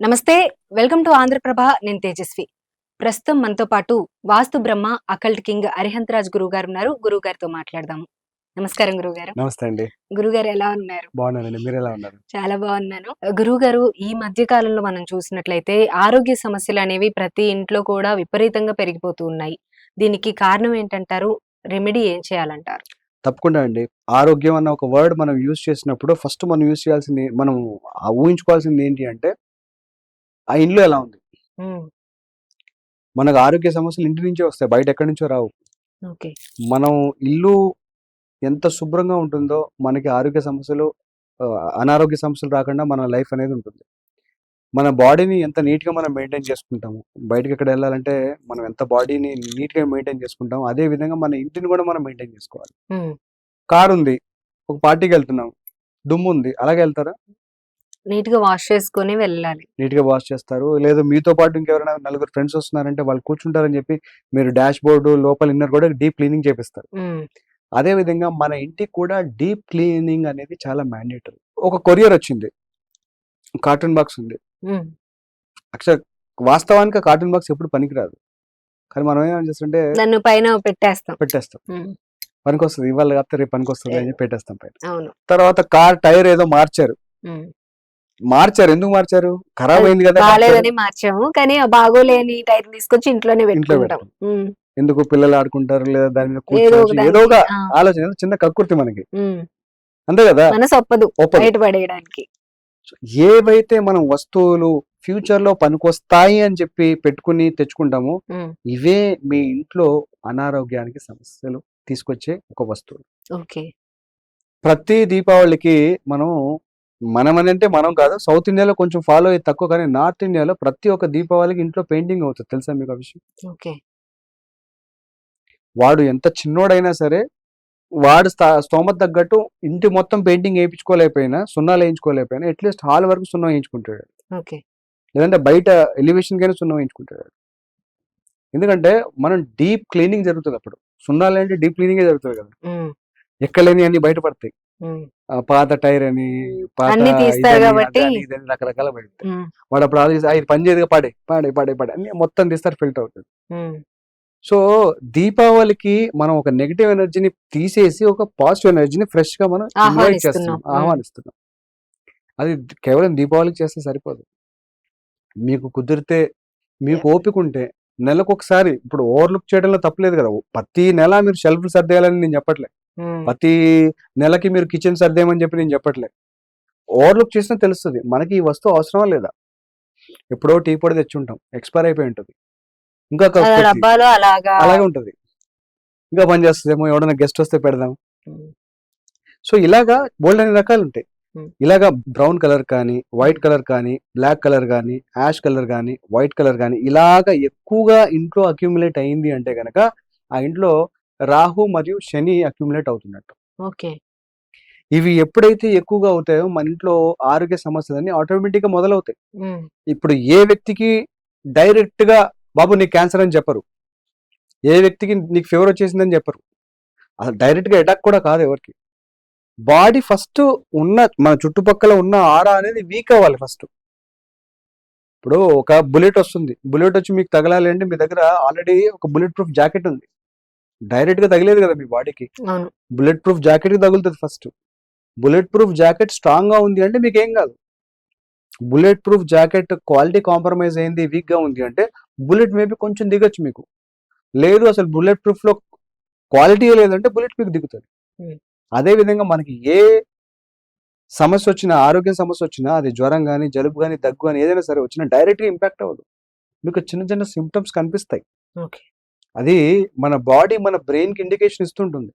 నమస్తే welcome to Andhraprabha నేను తేజస్వి. ప్రస్తుతం మనతో పాటు వాస్తు బ్రహ్మ అకల్ట్ కింగ్ అరిహంతరాజ్ గురువు గారు ఉన్నారు. గురువు గారితో మాట్లాడదాము. నమస్కారం గురువు గారు నమస్తే అండి. గురువు గారు ఎలా ఉన్నారు? బాగున్నానండి. మీరు ఎలా ఉన్నారు? చాలా బాగున్నాను. గురువు గారు ఈ మధ్య కాలంలో మనం చూసినట్లయితే ఆరోగ్య సమస్యలు అనేవి ప్రతి ఇంట్లో కూడా విపరీతంగా పెరిగిపోతూ ఉన్నాయి. దీనికి కారణం ఏంటంటారు? రెమెడీ ఏం చేయాలంటారు? తప్పకుండా అండి. ఆరోగ్యం అన్న ఒక వర్డ్ మనం యూజ్ చేసినప్పుడు ఫస్ట్ మనం యూజ్ చేయాల్సింది మనం ఊహించుకోవాల్సింది ఏంటి అంటే ఆ ఇంట్లో ఎలా ఉంది? మనకు ఆరోగ్య సమస్యలు ఇంటి నుంచే వస్తాయి. బయట ఎక్కడి నుంచో రావు. మనం ఇల్లు ఎంత శుభ్రంగా ఉంటుందో మనకి ఆరోగ్య సమస్యలు అనారోగ్య సమస్యలు రాకుండా మన లైఫ్ అనేది ఉంటుంది. మన బాడీని ఎంత నీట్గా మనం మెయింటైన్ చేసుకుంటాము. బయటకి ఎక్కడ వెళ్ళాలంటే మనం ఎంత బాడీని నీట్గా మెయింటైన్ చేసుకుంటాము అదే విధంగా మన ఇంటిని కూడా మనం మెయింటైన్ చేసుకోవాలి. కార్ ఉంది ఒక పార్టీకి వెళ్తున్నాం. దుమ్ము ఉంది అలాగే వెళ్తారా? నీట్గా వాష్ చేసుకొని వెళ్ళాలి. నీట్గా వాష్ చేస్తారు. లేదు మీతో పాటు ఇంకెవరైనా నలుగురు ఫ్రెండ్స్ వస్తున్నారంటే వాళ్ళు కూర్చుంటారని చెప్పి మీరు డాష్ బోర్డు లోపల ఇన్నర్ కూడా డీప్ క్లీనింగ్ చేపిస్తారు. అదే విధంగా మన ఇంటికి కూడా డీప్ క్లీనింగ్ అనేది చాలా మ్యాండేటరీ. ఒక కొరియర్ వచ్చింది. కార్టూన్ బాక్స్ ఉంది. అక్షర వాస్తవానికి కార్టూన్ బాక్స్ ఎప్పుడు పనికిరాదు. కానీ మనం ఏమని చేస్తుంటే దాన్ని పైన పెట్టేస్తాం. పెట్టేస్తాం. పనికి వస్తుంది ఇవాళ కాకపోతే రేపు పనికి వస్తుంది అని పెట్టేస్తాం పైన. తర్వాత కార్ టైర్ ఏదో మార్చారు. మార్చారు. ఎందుకు మార్చారు? ఖరాబ్ అయింది కదా. బాగాలేదని మార్చాము. కానీ బాగోలేని టైర్ తీసుకొచ్చి ఇంట్లోనే ఇంట్లో పెట్టుకుంటాం. ఎందుకు పిల్లలు ఆడుకుంటారు లేదా దాని మీద ఏదో ఒక కూర్చోవచ్చు ఏదో ఒక దానికి, ఆ, ఆలోచన చిన్న కక్కుర్తి మనకి. అంతే కదా? మనసు ఒప్పదు. ఏవైతే మనం వస్తువులు ఫ్యూచర్లో పనికొస్తాయి అని చెప్పి పెట్టుకుని తెచ్చుకుంటామో ఇవే మీ ఇంట్లో అనారోగ్యానికి సమస్యలు తీసుకొచ్చే ఒక వస్తువు ఓకే. ప్రతి దీపావళికి మనం మనం అని అంటే మనం కాదు. సౌత్ ఇండియాలో కొంచెం ఫాలో అయ్యి తక్కువ కానీ నార్త్ ఇండియాలో ప్రతి ఒక్క దీపావళికి ఇంట్లో పెయింటింగ్ అవుతుంది. తెలుసా మీకు ఆ విషయం? ఓకే. వాడు ఎంత చిన్నోడైనా సరే వాడు స్తోమత తగ్గట్టు ఇంటి మొత్తం పెయింటింగ్ వేయించుకోలేకపోయినా సున్నాలు వేయించుకోలేకపోయినా అట్లీస్ట్ హాల్ వరకు సున్నం వేయించుకుంటాడు. ఓకే. లేదంటే బయట ఎలివేషన్ కైనా సున్నం వేయించుకుంటాడు. ఎందుకంటే మనం డీప్ క్లీనింగ్ జరుగుతుంది అప్పుడు. సున్నాలు అంటే డీప్ క్లీనింగ్ జరుగుతుంది కదా. ఎక్కలేని అన్ని బయటపడతాయి. పాత టైర్ అని రకరకాల వాడు అప్పుడు ఆలోచిస్తే "ఆ, ఇది పని చేయదుగా పాడే పాడే పాడే పాడే అన్ని మొత్తం తీస్తారు ఫిల్టర్ అవుతుంది. సో దీపావళికి మనం ఒక నెగిటివ్ ఎనర్జీని తీసేసి ఒక పాజిటివ్ ఎనర్జీని ఫ్రెష్గా మనం ఇన్వైట్. చేస్తున్నాం. ఆహ్వానిస్తున్నాం. అది కేవలం దీపావళికి చేస్తే సరిపోదు. మీకు కుదిరితే మీకు ఓపిక ఉంటే నెలకు ఒకసారి ఇప్పుడు ఓవర్లుక్ చేయడంలో తప్పలేదు కదా ప్రతి నెల మీరు షెల్ఫ్ సర్దేయాలని నేను చెప్పట్లే. ఉమ్, ప్రతి నెలకి మీరు కిచెన్ సర్దేయమని చెప్పి నేను చెప్పట్లే. ఓవర్లుక్ చేసినా తెలుస్తుంది. మనకి ఈ వస్తువు అవసరమా లేదా? ఎప్పుడో టీ పొడి తెచ్చి ఉంటాం ఎక్స్పైర్ అయిపోయి ఉంటుంది. ఇంకా అలాగా ఉంటది. ఇంకా పని చేస్తుందేమో ఎవడైనా గెస్ట్ వస్తే పెడదాం. సో ఇలాగా బోల్డ్ అనే రకాలు ఉంటాయి. ఇలాగా బ్రౌన్ కలర్ కానీ వైట్ కలర్ కానీ బ్లాక్ కలర్ కానీ యాష్ కలర్ కానీ వైట్ కలర్ కానీ ఇలాగా ఎక్కువగా ఇంట్లో అక్యుములేట్ అయింది అంటే గనక ఆ ఇంట్లో రాహు మరియు శని అక్యుములేట్ అవుతున్నట్టు. ఓకే. ఇవి ఎప్పుడైతే ఎక్కువగా అవుతాయో మన ఇంట్లో ఆరోగ్య సమస్యలన్నీ ఆటోమేటిక్గా మొదలవుతాయి. ఇప్పుడు ఏ వ్యక్తికి డైరెక్ట్గా బాబు నీకు క్యాన్సర్ అని చెప్పరు. ఏ వ్యక్తికి నీకు ఫీవర్ వచ్చేసిందని చెప్పరు. అసలు డైరెక్ట్గా అటాక్ కూడా కాదు ఎవరికి. బాడీ ఫస్ట్ ఉన్న మన చుట్టుపక్కల ఉన్న ఆరా అనేది వీక్ అవ్వాలి ఫస్ట్. ఇప్పుడు ఒక బుల్లెట్ వస్తుంది. బుల్లెట్ వచ్చి మీకు తగలాలి అంటే మీ దగ్గర ఆల్రెడీ ఒక బుల్లెట్ ప్రూఫ్ జాకెట్ ఉంది. డైరెక్ట్గా తగిలేదు కదా మీ బాడీకి? బుల్లెట్ ప్రూఫ్ జాకెట్కి తగులుతుంది ఫస్ట్. బుల్లెట్ ప్రూఫ్ జాకెట్ స్ట్రాంగ్గా ఉంది అంటే మీకు ఏం కాదు. Bullet proof jacket quality compromise అయింది వీక్గా ఉంది అంటే బుల్లెట్ మేబీ కొంచెం దిగొచ్చు మీకు. లేదు అసలు బుల్లెట్ ప్రూఫ్లో క్వాలిటీ లేదంటే బుల్లెట్ మీకు దిగుతుంది. అదే విధంగా మనకి ఏ సమస్య వచ్చినా ఆరోగ్య సమస్య వచ్చినా అది జ్వరం కానీ జలుబు కానీ దగ్గు కానీ ఏదైనా సరే వచ్చినా డైరెక్ట్గా ఇంపాక్ట్ అవ్వదు. మీకు చిన్న చిన్న సిమ్టమ్స్ కనిపిస్తాయి. ఓకే. అది మన బాడీ మన బ్రెయిన్కి ఇండికేషన్ ఇస్తుంటుంది.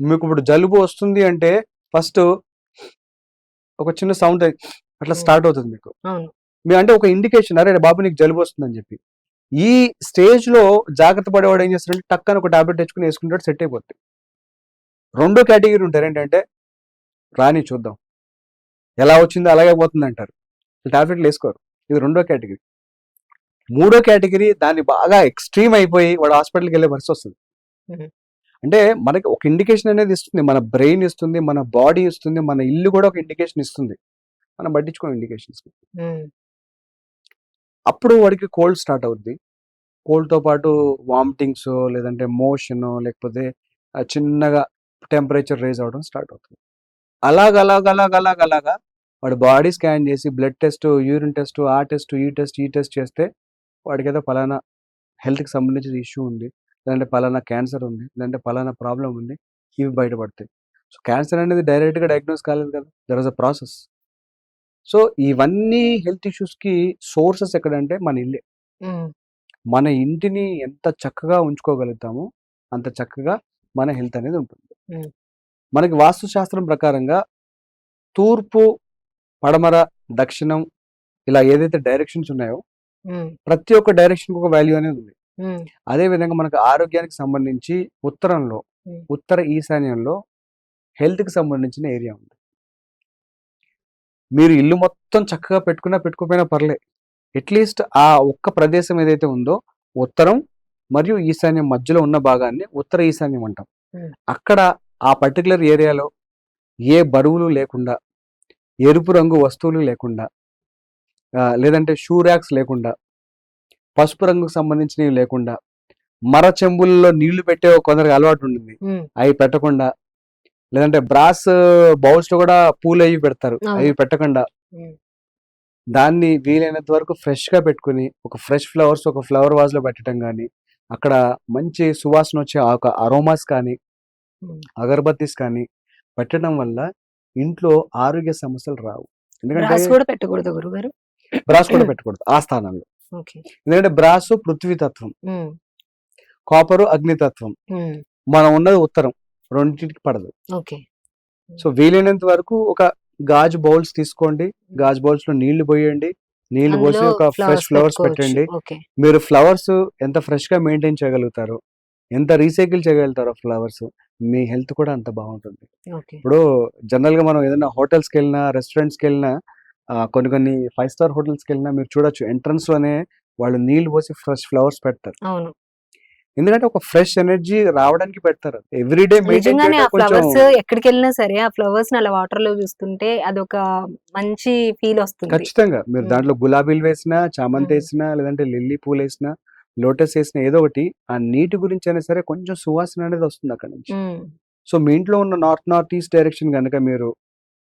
మీకు ఇప్పుడు జలుబు వస్తుంది అంటే ఫస్ట్ ఒక చిన్న సౌండ్ అట్లా. స్టార్ట్ అవుతుంది మీకు. మీ అంటే ఒక ఇండికేషన్ అరే బాబు నీకు జలుబు వస్తుందని చెప్పి. ఈ స్టేజ్లో జాగ్రత్త పడేవాడు ఏం చేస్తాడంటే టక్కన ఒక టాబ్లెట్ తెచ్చుకుని వేసుకుంటాడు సెట్ అయిపోతుంది రెండో కేటగిరీ ఉంటారు ఏంటంటే రాని చూద్దాం. ఎలా వచ్చిందో అలాగే పోతుంది అంటారు టాబ్లెట్లు వేసుకోరు. ఇది రెండో కేటగిరీ. మూడో కేటగిరీ దాన్ని బాగా ఎక్స్ట్రీమ్ అయిపోయి వాడు హాస్పిటల్కి వెళ్ళే పరిస్థితి వస్తుంది. అంటే మనకి ఒక ఇండికేషన్ అనేది ఇస్తుంది. మన బ్రెయిన్ ఇస్తుంది మన బాడీ ఇస్తుంది మన ఇల్లు కూడా ఒక ఇండికేషన్ ఇస్తుంది. మనం పట్టించుకోం ఇండికేషన్స్. అప్పుడు వాడికి కోల్డ్ స్టార్ట్ అవుద్ది. కోల్డ్తో పాటు వామిటింగ్స్ లేదంటే మోషన్ లేకపోతే చిన్నగా టెంపరేచర్ రేజ్ అవ్వడం స్టార్ట్ అవుతుంది. అలాగ అలాగ అలాగ అలాగ అలాగా వాడి బాడీ స్కాన్ చేసి బ్లడ్ టెస్ట్ యూరిన్ టెస్ట్ ఆ టెస్ట్ ఈ టెస్ట్ ఈ టెస్ట్ చేస్తే వాడికి ఏదో పలానా హెల్త్కి సంబంధించిన ఇష్యూ ఉంది. లేదంటే పలానా క్యాన్సర్ ఉంది. లేదంటే పలానా ప్రాబ్లం ఉంది. ఇవి బయటపడతాయి. సో క్యాన్సర్ అనేది డైరెక్ట్గా డయాగ్నోస్ కాలేదు కదా! There was a process. So ఇవన్నీ హెల్త్ ఇష్యూస్కి సోర్సెస్ ఎక్కడంటే మన ఇల్లే. మన ఇంటిని ఎంత చక్కగా ఉంచుకోగలుగుతామో అంత చక్కగా మన హెల్త్ అనేది ఉంటుంది. మనకి వాస్తు శాస్త్రం ప్రకారంగా తూర్పు పడమర దక్షిణం ఇలా ఏదైతే డైరెక్షన్స్ ఉన్నాయో ప్రతి ఒక్క డైరెక్షన్ ఒక వాల్యూ అనేది ఉంది. అదే విధంగా మనకు ఆరోగ్యానికి సంబంధించి ఉత్తరంలో. ఉత్తర ఈశాన్యంలో హెల్త్కి సంబంధించిన ఏరియా ఉంది. మీరు ఇల్లు మొత్తం చక్కగా పెట్టుకున్నా పెట్టుకోకపోయినా పర్లే. అట్లీస్ట్ ఆ ఒక్క ప్రదేశం ఏదైతే ఉందో ఉత్తరం మరియు ఈశాన్యం మధ్యలో ఉన్న భాగాన్ని ఉత్తర ఈశాన్యం అంటాం. అక్కడ ఆ పర్టికులర్ ఏరియాలో ఏ బరువులు లేకుండా ఎరుపు రంగు వస్తువులు లేకుండా లేదంటే షూ ర్యాక్స్ లేకుండా పసుపు రంగుకు సంబంధించినవి లేకుండా మర చెంబుల్లో నీళ్ళు పెట్టే కొందరికి అలవాటు ఉంటుంది. అవి పెట్టకుండా లేదంటే బ్రాస్ బౌల్స్లో కూడా పూలు అవి పెడతారు. అవి పెట్టకుండా దాన్ని వీలైనంత వరకు ఫ్రెష్గా పెట్టుకుని ఒక ఫ్రెష్ ఫ్లవర్స్ ఒక ఫ్లవర్ వాజ్లో పెట్టడం కానీ అక్కడ మంచి సువాసన వచ్చే ఆ ఒక అరోమాస్ కానీ. అగరబత్తీస్ కానీ పెట్టడం వల్ల ఇంట్లో ఆరోగ్య సమస్యలు రావు. ఎందుకంటే పెట్టకూడదు గురుగారు. బ్రాస్ కూడా పెట్టకూడదు ఆ స్థానంలో. ఎందుకంటే బ్రాస్ పృథ్వీ తత్వం ఉమ్, కాపరు అగ్నితత్వం మనం ఉన్నది ఉత్తరం రెండింటికి పడదు. సో వీలైనంత వరకు ఒక గాజు బౌల్స్ తీసుకోండి గాజు బౌల్స్లో నీళ్ళు పోయండి నీళ్ళు పోసి ఒక ఫ్రెష్ ఫ్లవర్స్. పెట్టండి. మీరు ఫ్లవర్స్ ఎంత ఫ్రెష్గా మెయింటైన్ చేయగలుగుతారో ఎంత రీసైకిల్ చేయగలుగుతారో ఫ్లవర్స్ మీ హెల్త్ కూడా అంత బాగుంటుంది. ఇప్పుడు జనరల్గా మనం ఏదైనా hotels కి వెళ్ళినా restaurants కి వెళ్ళినా కొన్ని కొన్ని ఫైవ్ స్టార్కి వెళ్ళినా మీరు చూడొచ్చు. ఎంట్రన్స్లోనే వాళ్ళు నీళ్ళు పోసి ఫ్రెష్ ఫ్లవర్స్ పెడతారు. అవును. ఎందుకంటే ఒక ఫ్రెష్ ఎనర్జీ రావడానికి పెడతారు. ఎవ్రీడే మెయింటైన్ నిజంగానే ఆ ఫ్లవర్స్ ఎక్కడికి వెళ్ళినా సరే ఆ ఫ్లవర్స్ అలా వాటర్లో చూస్తుంటే అదొక మంచి ఫీల్ వస్తుంది. ఖచ్చితంగా. మీరు. దాంట్లో గులాబీలు వేసినా చామంతి. వేసినా లేదంటే లిల్లీ పూలు వేసినా లోటస్ వేసినా ఏదో ఒకటి ఆ నీటి గురించి అయినా సరే కొంచెం సువాసన అనేది వస్తుంది అక్కడ నుంచి. సో మీ ఇంట్లో ఉన్న నార్త్ నార్త్ ఈస్ట్ డైరెక్షన్ కనుక మీరు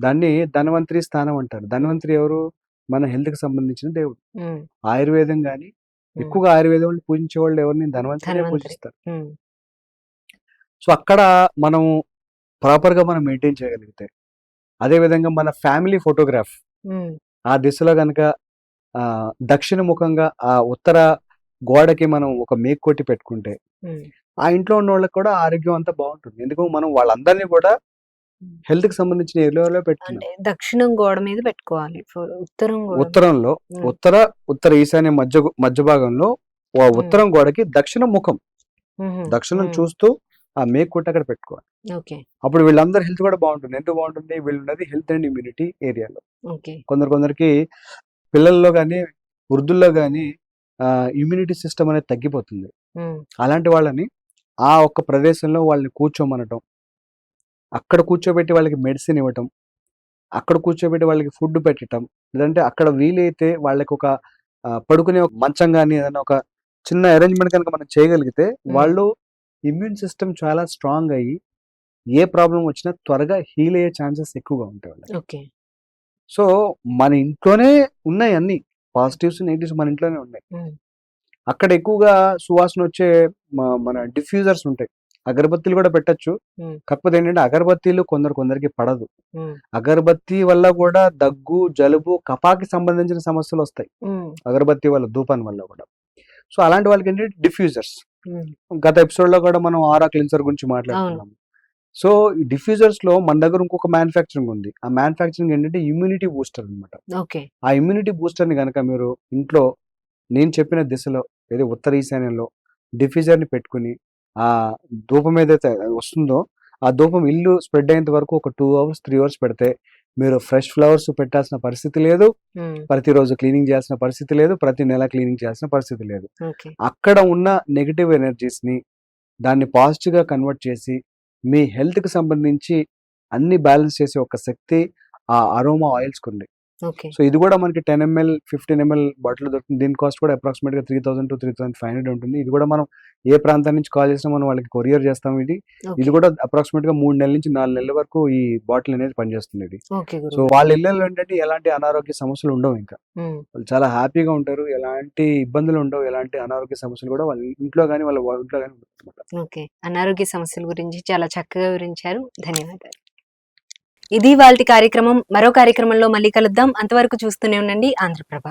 దాన్ని ధన్వంతరి స్థానం అంటారు. ధన్వంతరి ఎవరు? మన హెల్త్కి సంబంధించిన దేవుడు. ఆయుర్వేదం ఉమ్, ఎక్కువగా ఆయుర్వేదం వాళ్ళు పూజించే వాళ్ళు ఎవరిని ధన్వంతరి. పూజిస్తారు. సో అక్కడ మనం ప్రాపర్గా మనం మెయింటైన్ చేయగలిగితే అదే విధంగా మన ఫ్యామిలీ ఫోటోగ్రాఫ్ ఆ దిశలో కనుక ఆ దక్షిణ ముఖంగా ఆ ఉత్తర గోడకి మనం ఒక మేక్ కొట్టి పెట్టుకుంటే ఆ ఇంట్లో ఉన్న వాళ్ళకి కూడా ఆరోగ్యం అంతా బాగుంటుంది. ఎందుకు? మనం వాళ్ళందరినీ కూడా. హెల్త్కి సంబంధించిన ఏరియాలో పెట్టుకున్నాం. అంటే దక్షిణం గోడ మీద పెట్టుకోవాలి. ఉత్తరం గోడ. ఉత్తరంలో ఉమ్, ఉత్తర ఉత్తర ఈశాన్య మధ్య మధ్య భాగంలో ఆ ఉత్తరం గోడకి దక్షిణ ముఖం. దక్షిణం చూస్తూ ఆ మేక్ కొట్టి అక్కడ పెట్టుకోవాలి. ఓకే. అప్పుడు వీళ్ళందరి హెల్త్ కూడా బాగుంటుంది. ఎందుకు బాగుంటుంది? వీళ్ళు ఉన్నది హెల్త్ అండ్ ఇమ్యూనిటీ ఏరియాలో. ఓకే. కొందరు కొందరికి పిల్లల్లో కానీ వృద్ధుల్లో కానీ ఇమ్యూనిటీ సిస్టమ్ అనేది తగ్గిపోతుంది. అలాంటి వాళ్ళని ఆ ఒక్క ప్రదేశంలో వాళ్ళని కూర్చోమనటం అక్కడ కూర్చోబెట్టి వాళ్ళకి మెడిసిన్ ఇవ్వటం అక్కడ కూర్చోబెట్టి వాళ్ళకి ఫుడ్ పెట్టడం లేదంటే అక్కడ వీలైతే వాళ్ళకి ఒక పడుకునే ఒక మంచం కానీ ఏదైనా ఒక చిన్న అరేంజ్మెంట్ కనుక మనం చేయగలిగితే వాళ్ళు ఇమ్యూన్ సిస్టమ్ చాలా స్ట్రాంగ్ అయ్యి ఏ ప్రాబ్లం వచ్చినా త్వరగా హీల్ అయ్యే ఛాన్సెస్ ఎక్కువగా ఉంటాయి వాళ్ళకి. ఓకే. సో మన ఇంట్లోనే ఉన్నాయి అన్ని. పాజిటివ్స్ నెగిటివ్స్ మన ఇంట్లోనే ఉన్నాయి. అక్కడ ఎక్కువగా సువాసన వచ్చే మన డిఫ్యూజర్స్ ఉంటాయి. అగరబత్తీలు కూడా పెట్టొచ్చు. కాకపోతే ఏంటంటే అగరబత్తీలు కొందరు కొందరికి పడదు. అగరబత్తి వల్ల కూడా దగ్గు జలుబు కఫాకి సంబంధించిన సమస్యలు వస్తాయి. అగరబత్తి వల్ల ధూపాన్ వల్ల కూడా. సో అలాంటి వాళ్ళకి ఏంటంటే డిఫ్యూజర్స్. గత ఎపిసోడ్లో కూడా మనం ఆరా క్లిన్సర్ గురించి మాట్లాడుకున్నాం సో ఈ డిఫ్యూజర్స్లో మన దగ్గర ఇంకొక మ్యానుఫ్యాక్చరింగ్ ఉంది. ఆ మ్యానుఫ్యాక్చరింగ్ ఏంటంటే ఇమ్యూనిటీ బూస్టర్ అన్నమాట. ఓకే. ఆ ఇమ్యూనిటీ బూస్టర్ని కనుక మీరు ఇంట్లో నేను చెప్పిన దిశలో ఏదో ఉత్తర ఈశాన్యంలో డిఫ్యూజర్ని పెట్టుకుని ఆ ధూపం ఏదైతే వస్తుందో ఆ ధూపం ఇల్లు స్ప్రెడ్ అయ్యేంత వరకు ఒక టూ అవర్స్ త్రీ అవర్స్ పెడితే మీరు ఫ్రెష్ ఫ్లవర్స్ పెట్టాల్సిన పరిస్థితి లేదు. ప్రతిరోజు క్లీనింగ్ చేయాల్సిన పరిస్థితి లేదు. ప్రతి నెల క్లీనింగ్ చేయాల్సిన పరిస్థితి లేదు. అక్కడ ఉన్న నెగిటివ్ ఎనర్జీస్ని దాన్ని పాజిటివ్గా కన్వర్ట్ చేసి మీ హెల్త్కి సంబంధించి అన్ని బ్యాలెన్స్ చేసే ఒక శక్తి ఆ అరోమా ఆయిల్స్ ఉంది సో ఇది కూడా మనకి ten ML fifteen ML bottle దొరుకుతుంది. దీని కాస్ట్ కూడా అప్రాక్సిమేట్గా three thousand to three thousand five hundred ఉంటుంది. ఇది కూడా మనం ఏ ప్రాంతం నుంచి కాల్ చేసినా మనం వాళ్ళకి కొరియర్ చేస్తాం ఇది. ఇది కూడా అప్రాక్సిమేట్గా మూడు నెలల నుంచి నాలుగు నెలల వరకు ఈ బాటిల్ అనేది పనిచేస్తుంది ఇది సో వాళ్ళ ఇళ్ళలో ఏంటంటే ఎలాంటి అనారోగ్య సమస్యలు ఉండవు ఇంకా. వాళ్ళు చాలా హ్యాపీగా ఉంటారు. ఎలాంటి ఇబ్బందులు ఉండవు. ఎలాంటి అనారోగ్య సమస్యలు కూడా వాళ్ళ ఇంట్లో కానీ వాళ్ళ ఇంట్లో కానీ. ఓకే. అనారోగ్య సమస్యల గురించి చాలా చక్కగా వివరించారు. ధన్యవాదాలు. ఇది వాళ్ళ కార్యక్రమం. మరో కార్యక్రమంలో మళ్ళీ కలుద్దాం. అంతవరకు చూస్తూనే ఉండండి. ఆంధ్రప్రభ.